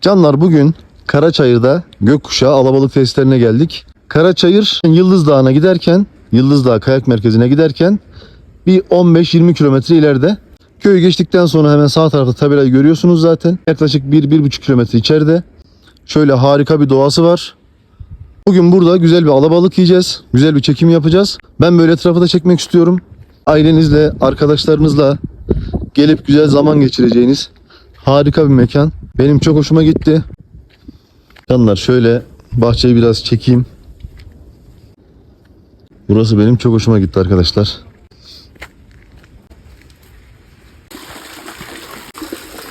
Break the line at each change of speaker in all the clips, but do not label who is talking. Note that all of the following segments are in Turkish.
Canlar bugün Karaçayır'da gökkuşağı alabalık testlerine geldik. Karaçayır Yıldız Dağı'na giderken, Yıldız Dağı Kayak Merkezi'ne giderken bir 15-20 kilometre ileride. Köyü geçtikten sonra hemen sağ tarafta tabelayı görüyorsunuz zaten. Yaklaşık 1-1,5 kilometre içeride. Şöyle harika bir doğası var. Bugün burada güzel bir alabalık yiyeceğiz. Güzel bir çekim yapacağız. Ben böyle etrafı da çekmek istiyorum. Ailenizle, arkadaşlarınızla gelip güzel zaman geçireceğiniz harika bir mekan. Benim çok hoşuma gitti. Canlar şöyle bahçeyi biraz çekeyim. Burası benim çok hoşuma gitti arkadaşlar.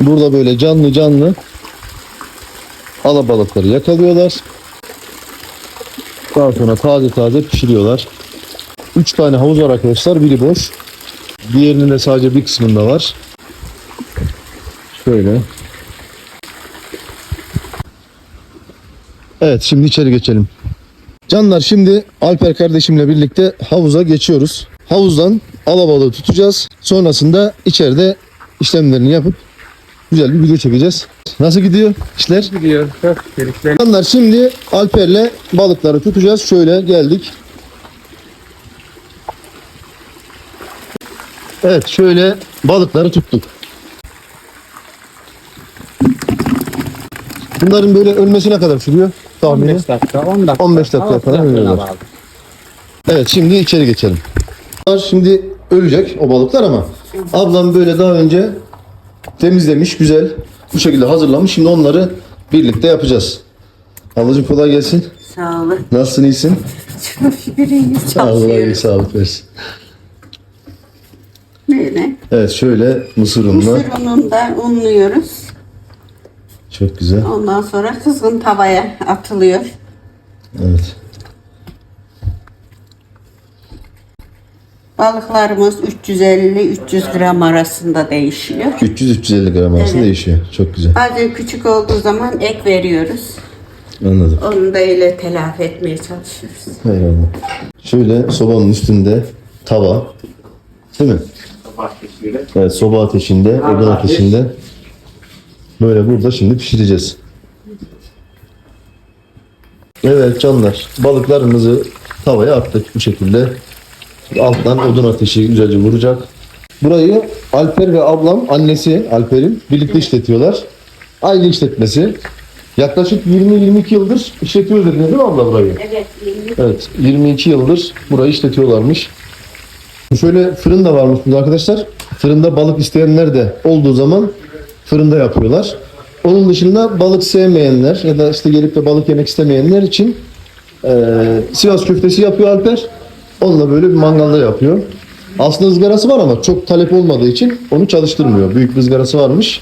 Burada böyle canlı canlı alabalıkları yakalıyorlar. Daha sonra taze taze pişiriyorlar. 3 tane havuz var arkadaşlar. Biri boş. Diğerinin de sadece bir kısmında var. Şöyle. Evet şimdi içeri geçelim. Canlar şimdi Alper kardeşimle birlikte havuza geçiyoruz. Havuzdan alabalığı tutacağız. Sonrasında içeride işlemlerini yapıp güzel bir video çekeceğiz. Nasıl gidiyor işler?
gidiyor. Çok.
Canlar şimdi Alper'le balıkları tutacağız. Şöyle geldik. Evet şöyle balıkları tuttuk. Bunların böyle ölmesi ne kadar sürüyor? Tahmini.
15 dakika, 10 dakika.
15 dakika falan. Evet şimdi içeri geçelim. Bunlar Şimdi ölecek o balıklar ama ablam böyle daha önce temizlemiş güzel bu şekilde hazırlamış. Şimdi onları birlikte yapacağız. Ablacığım kolay gelsin.
Sağ olun.
Nasılsın iyisin?
Çok şükür iyiyiz.
Allah iyi
Çalışıyoruz.
sağlık versin.
Böyle.
Evet şöyle mısır unla.
Mısır ununu da unluyoruz.
Çok güzel.
Ondan sonra kızgın tavaya atılıyor.
Evet.
Balıklarımız 350-300 gram arasında değişiyor.
300-350 gram arası
Evet.
değişiyor. Çok güzel.
Bazen küçük olduğu zaman ek veriyoruz.
Anladım.
Onu da öyle telafi etmeye çalışıyoruz.
Eyvallah. Şöyle sobanın üstünde tava. Değil mi?
Sabah geçiyor.
Evet soba ateşinde, odun
ateş.
ateşinde. Böyle burada şimdi pişireceğiz. Evet canlar balıklarımızı tavaya attık bu şekilde. Alttan odun ateşi güzelce vuracak. Burayı Alper ve ablam annesi Alper'in birlikte işletiyorlar. Aile işletmesi. Yaklaşık 20-22 yıldır işletiyoruz dediniz değil mi abla burayı?
Evet.
Evet 22 yıldır burayı işletiyorlarmış. Şöyle fırın da varmış burada arkadaşlar. Fırında balık isteyenler de olduğu zaman fırında yapıyorlar. Onun dışında balık sevmeyenler ya da işte gelip de balık yemek istemeyenler için eee, Sivas köftesi yapıyor Alper. Onunla böyle bir mangalda yapıyor. Aslında ızgarası var ama çok talep olmadığı için onu çalıştırmıyor. Büyük bir ızgarası varmış.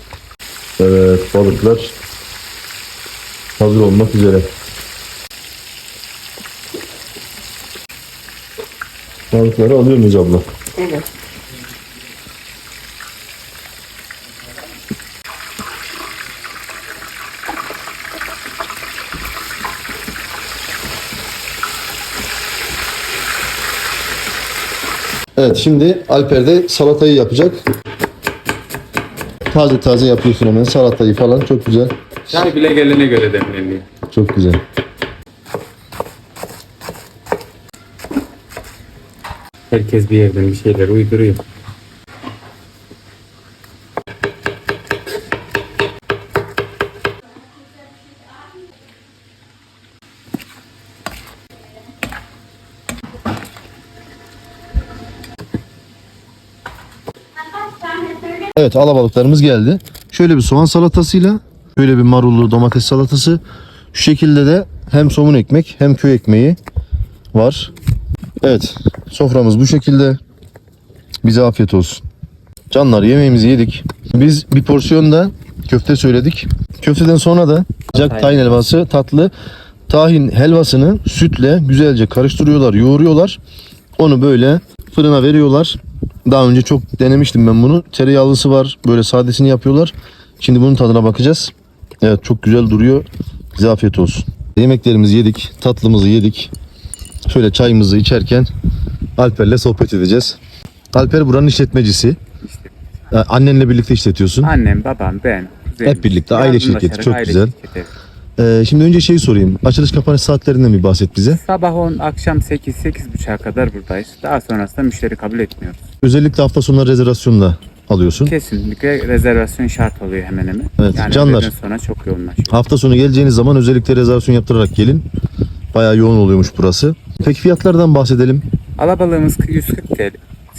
Evet balıklar hazır olmak üzere. Balıkları alıyor muyuz abla?
Evet.
Evet şimdi Alper de salatayı yapacak. Taze taze yapıyorsun hemen salatayı falan çok güzel.
Çay bile gelene göre demleniyor.
Çok güzel.
Herkes bir yerden bir şeyler uyduruyor.
Evet alabalıklarımız geldi. Şöyle bir soğan salatasıyla böyle bir marullu domates salatası. Şu şekilde de hem somun ekmek hem köy ekmeği var. Evet soframız bu şekilde. Bize afiyet olsun. Canlar yemeğimizi yedik. Biz bir porsiyon da köfte söyledik. Köfteden sonra da sıcak tahin helvası tatlı. Tahin helvasını sütle güzelce karıştırıyorlar, yoğuruyorlar. Onu böyle fırına veriyorlar. Daha önce çok denemiştim ben bunu. Tereyağlısı var. Böyle sadesini yapıyorlar. Şimdi bunun tadına bakacağız. Evet çok güzel duruyor. Bize afiyet olsun. Yemeklerimizi yedik. Tatlımızı yedik. Şöyle çayımızı içerken Alper'le sohbet edeceğiz. Alper buranın işletmecisi. Ee, Annenle birlikte işletiyorsun.
Annem, babam, ben.
Hep birlikte, aile şirketi, çok
aile
güzel.
şirketi.
Ee, şimdi önce şeyi sorayım. Açılış kapanış saatlerinden bir bahset bize.
Sabah 10, akşam 8, 8.30'a kadar buradayız. Daha sonrasında müşteri kabul etmiyoruz.
Özellikle hafta sonları rezervasyonla alıyorsun.
Kesinlikle rezervasyon şart oluyor hemen hemen.
Evet,
yani
canlar.
öğleden sonra çok yoğunlaşıyor.
Hafta sonu geleceğiniz zaman özellikle rezervasyon yaptırarak gelin. Bayağı yoğun oluyormuş burası. Peki fiyatlardan bahsedelim.
Alabalığımız 140 TL.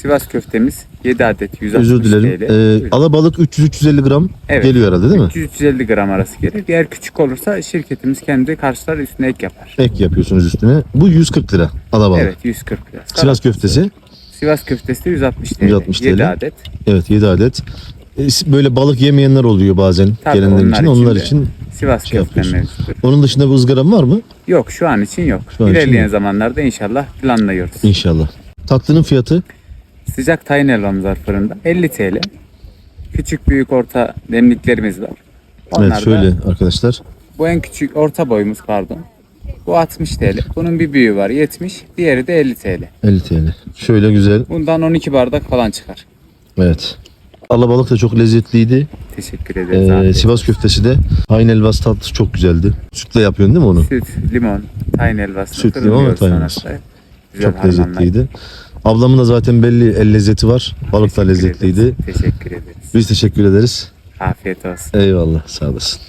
Sivas köftemiz 7 adet 160
Özür dilerim.
TL.
Ee, alabalık 300-350 gram
Evet.
geliyor herhalde değil mi?
350 gram arası gelir. Diğer küçük olursa şirketimiz kendi karşılar üstüne ek yapar.
Ek yapıyorsunuz üstüne. Bu 140 lira alabalık.
Evet 140 lira.
Sivas köftesi.
Sivas köftesi de 160 TL.
160 TL.
7 adet.
Evet 7 adet. Ee, Böyle balık yemeyenler oluyor bazen
Tabii
gelenler
onlar
için. Onlar için
Sivas
şey
köfte
yapıyorsun.
mevcuttur.
onun dışında bir ızgaram var mı?
Yok şu an için yok.
Şu an için
İlerleyen
yok.
zamanlarda inşallah planlıyoruz.
İnşallah. Tatlının fiyatı
Sıcak tayin helvamız var fırında. 50 TL. Küçük, büyük, orta demliklerimiz var. Onlar
evet şöyle arkadaşlar.
Bu en küçük, orta boyumuz pardon. Bu 60 TL. Bunun bir büyüğü var 70. Diğeri de 50 TL.
50 TL. Şöyle güzel.
Bundan 12 bardak falan çıkar.
Evet. Alabalık da çok lezzetliydi.
Teşekkür ederiz
Ee,
abi.
Sivas köftesi de aynı helvası tatlısı çok güzeldi. Sütle yapıyorsun değil mi onu?
Süt, limon, tayin helvası.
Süt, limon ve tayin.
Güzel
Çok lezzetliydi. Ablamın da zaten belli el lezzeti var. Balık da
Teşekkür
lezzetliydi.
ederiz. Teşekkür ederiz.
Biz teşekkür ederiz.
Afiyet olsun.
Eyvallah sağ olasın.